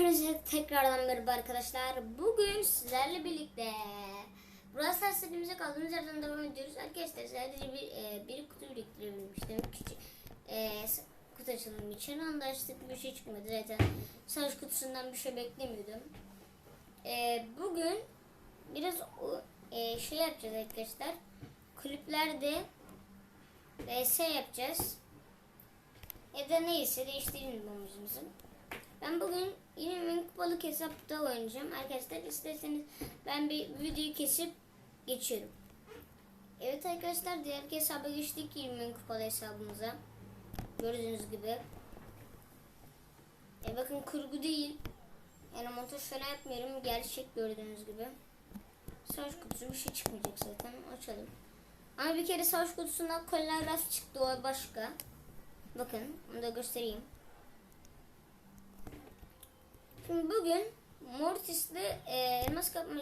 Hepinize tekrardan merhaba arkadaşlar. Bugün sizlerle birlikte Brawl Stars serimize kaldığımız yerden devam ediyoruz. Arkadaşlar sadece bir, e, bir kutu biriktirebilmiştim. Küçük e, kutu açılımı için. Onda açtık bir şey çıkmadı. Zaten savaş kutusundan bir şey beklemiyordum. E, bugün biraz e, şey yapacağız arkadaşlar. Kulüplerde VS yapacağız. Ya da neyse değiştirelim amacımızı. Ben bugün yine benim kupalık hesapta oynayacağım. Arkadaşlar isterseniz ben bir videoyu kesip geçiyorum. Evet arkadaşlar diğer hesaba geçtik 20 kupalı hesabımıza. Gördüğünüz gibi. E bakın kurgu değil. Yani montaj falan yapmıyorum. Gerçek gördüğünüz gibi. Savaş kutusu bir şey çıkmayacak zaten. Açalım. Ama bir kere savaş kutusundan rast çıktı. O başka. Bakın onu da göstereyim. Şimdi bugün Mortis'le e, elmas kapma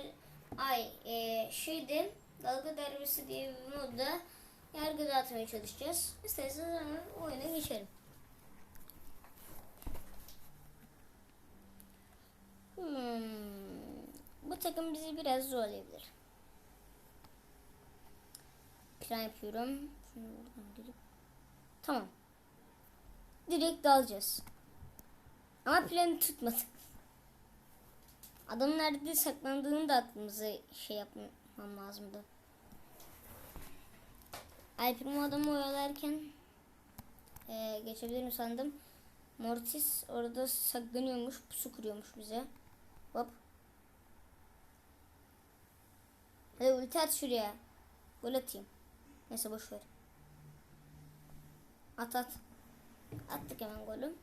ay e, şeyde dalga darbesi diye bir modda yargı dağıtmaya çalışacağız. İsterseniz hemen oyuna geçelim. Hmm, bu takım bizi biraz zorlayabilir. Plan yapıyorum. Şunu buradan girip. Tamam. Direkt dalacağız. Ama planı tutmadı. Adam nerede saklandığını da aklımıza şey yapmam lazımdı. Alprim adamı oyalarken e, geçebilirim sandım. Mortis orada saklanıyormuş, pusu kuruyormuş bize. Hop. Hadi ulti at şuraya. Gol atayım. Neyse boş. At at. Attık hemen golü.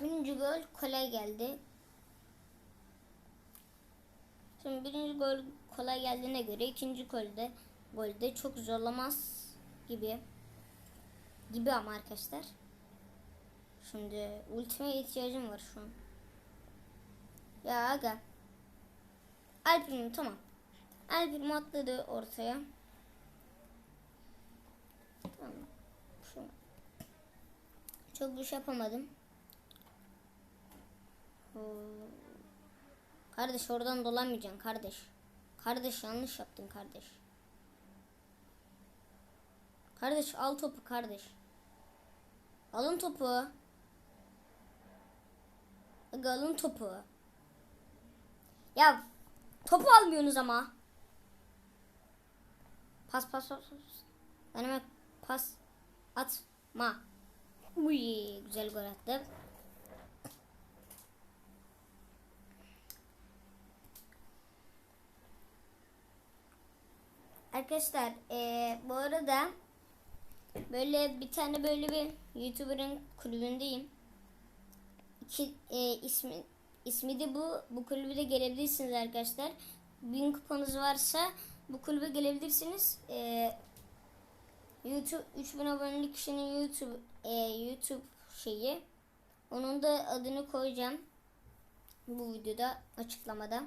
Birinci gol kolay geldi. Şimdi birinci gol kolay geldiğine göre ikinci golde golde çok zorlamaz gibi. Gibi ama arkadaşlar. Şimdi ultime ihtiyacım var şu an. Ya aga. Alprim tamam. Alprim atladı ortaya. Tamam. Çok bir şey yapamadım. Oo. Kardeş oradan dolamayacaksın kardeş. Kardeş yanlış yaptın kardeş. Kardeş al topu kardeş. Alın topu. Alın topu. Ya topu almıyorsunuz ama. Pas pas pas. hemen pas atma. Uy güzel gol attı. Arkadaşlar eee, bu arada böyle bir tane böyle bir YouTuber'ın kulübündeyim. İki, eee, ismi ismi de bu. Bu kulübe de gelebilirsiniz arkadaşlar. Bin kupanız varsa bu kulübe gelebilirsiniz. Eee, YouTube 3000 abonelik kişinin YouTube eee, YouTube şeyi. Onun da adını koyacağım. Bu videoda açıklamada.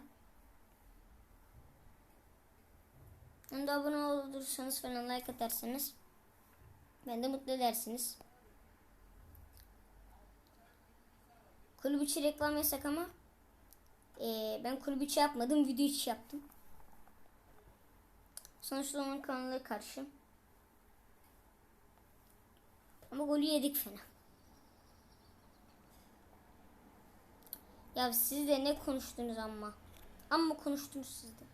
Hem de abone olursanız falan like atarsanız ben de mutlu edersiniz. Kulüp içi reklam yasak ama eee, ben kulüp içi yapmadım video içi yaptım. Sonuçta onun kanalına karşı. Ama golü yedik fena. Ya siz de ne konuştunuz ama. Amma konuştunuz siz de.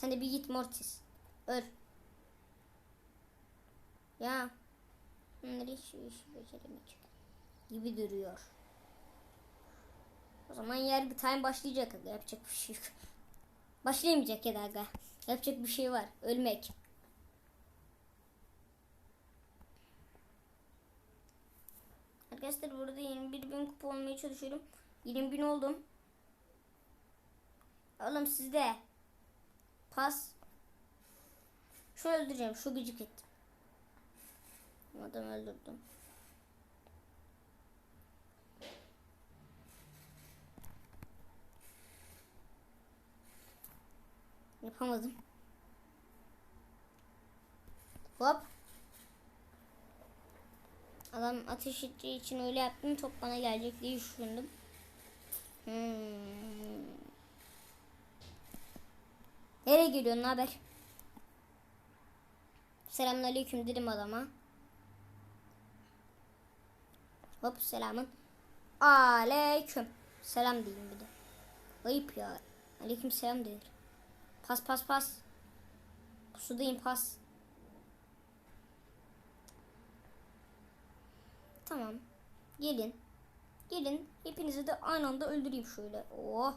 Sen de bir git Mortis. Öl. Ya. Bunları hiç işi beceremeyecek. Gibi duruyor. O zaman yargı time başlayacak. Yapacak bir şey yok. Başlayamayacak ya da. Yapacak bir şey var. Ölmek. Arkadaşlar burada 21 bin kupa olmaya çalışıyorum. 20 bin oldum. Oğlum sizde. Pas. Şu öldüreceğim. Şu gıcık ettim. Adam öldürdüm. Yapamadım. Hop. Adam ateş edeceği için öyle yaptım. Top bana gelecek diye düşündüm. Nereye geliyorsun? Haber? Selamünaleyküm dedim adama. Hop selamın. Aleyküm. Selam diyeyim bir de. Ayıp ya. Aleyküm selam denir. Pas pas pas. Pusudayım pas. Tamam. Gelin. Gelin. Hepinizi de aynı anda öldüreyim şöyle. Oh.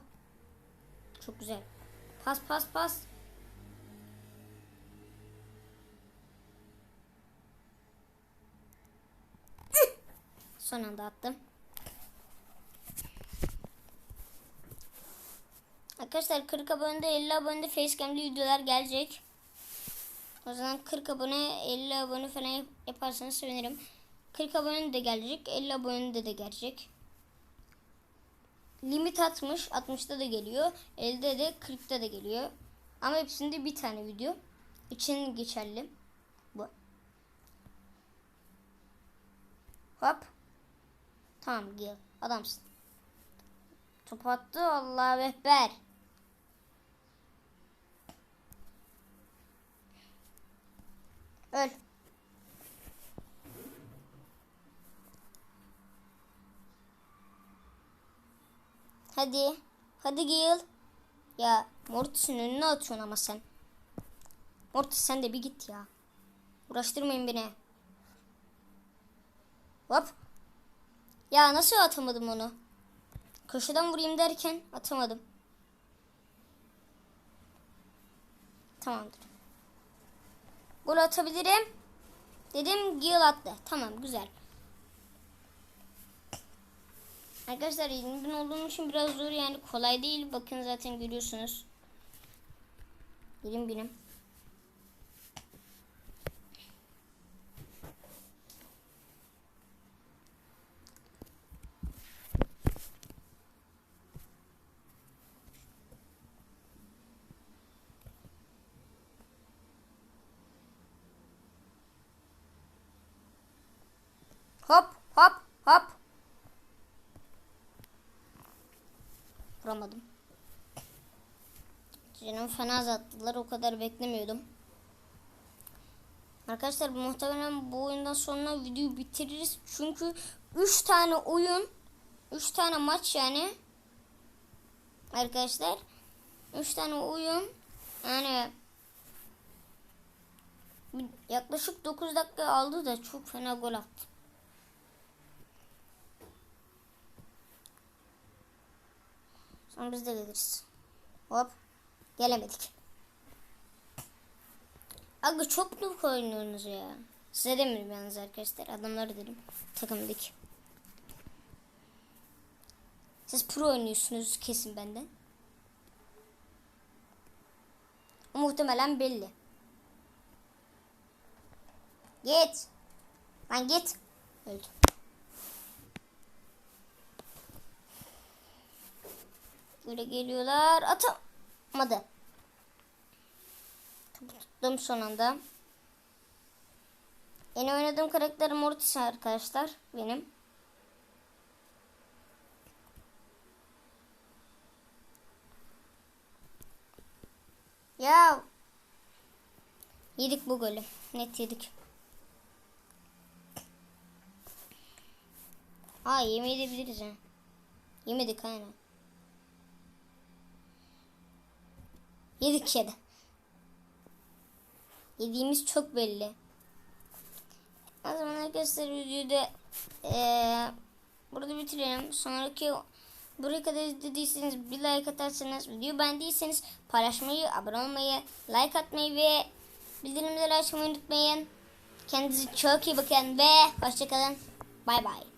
Çok güzel. Pas pas pas. Son anda attım. Arkadaşlar 40 abonede 50 abonede facecam'li videolar gelecek. O zaman 40 abone 50 abone falan yap- yaparsanız sevinirim. 40 abone de gelecek 50 abone de de gelecek. Limit 60 60'ta da geliyor. 50'de de 40'ta da geliyor. Ama hepsinde bir tane video. için geçerli. Bu. Hop. Tamam gel. Adamsın. Top attı. Allahu Ekber. Öl. Hadi. Hadi Gil. Ya Mortis'in önüne atıyorsun ama sen. Mortis sen de bir git ya. Uğraştırmayın beni. Hop. Ya nasıl atamadım onu? Köşeden vurayım derken atamadım. Tamamdır. Gol atabilirim. Dedim Gil attı. Tamam güzel. Arkadaşlar 20 bin olduğum için biraz zor yani kolay değil. Bakın zaten görüyorsunuz. Birim birim. Hop hop hop. Vuramadım. Canım fena azalttılar. O kadar beklemiyordum. Arkadaşlar muhtemelen bu oyundan sonra videoyu bitiririz. Çünkü 3 tane oyun 3 tane maç yani arkadaşlar 3 tane oyun yani yaklaşık 9 dakika aldı da çok fena gol attı. Sonra biz de geliriz. Hop. Gelemedik. Aga çok noob oynuyorsunuz ya. Size demiyorum yalnız arkadaşlar. Adamları dedim. Takımdaki. Siz pro oynuyorsunuz kesin benden. Muhtemelen belli. Git. Lan git. Öldü. Böyle geliyorlar. Atamadı. Tuttum son anda. Yeni oynadığım karakter Mortis arkadaşlar. Benim. Ya. Yedik bu golü. Net yedik. Aa yemeyebiliriz ha. Yemedik aynen. Yedik ya da. Yediğimiz çok belli. O zaman arkadaşlar videoyu da ee, burada bitirelim. Sonraki buraya kadar izlediyseniz bir like atarsanız, videoyu beğendiyseniz paylaşmayı, abone olmayı, like atmayı ve bildirimleri açmayı unutmayın. Kendinize çok iyi bakın ve hoşçakalın. Bay bay.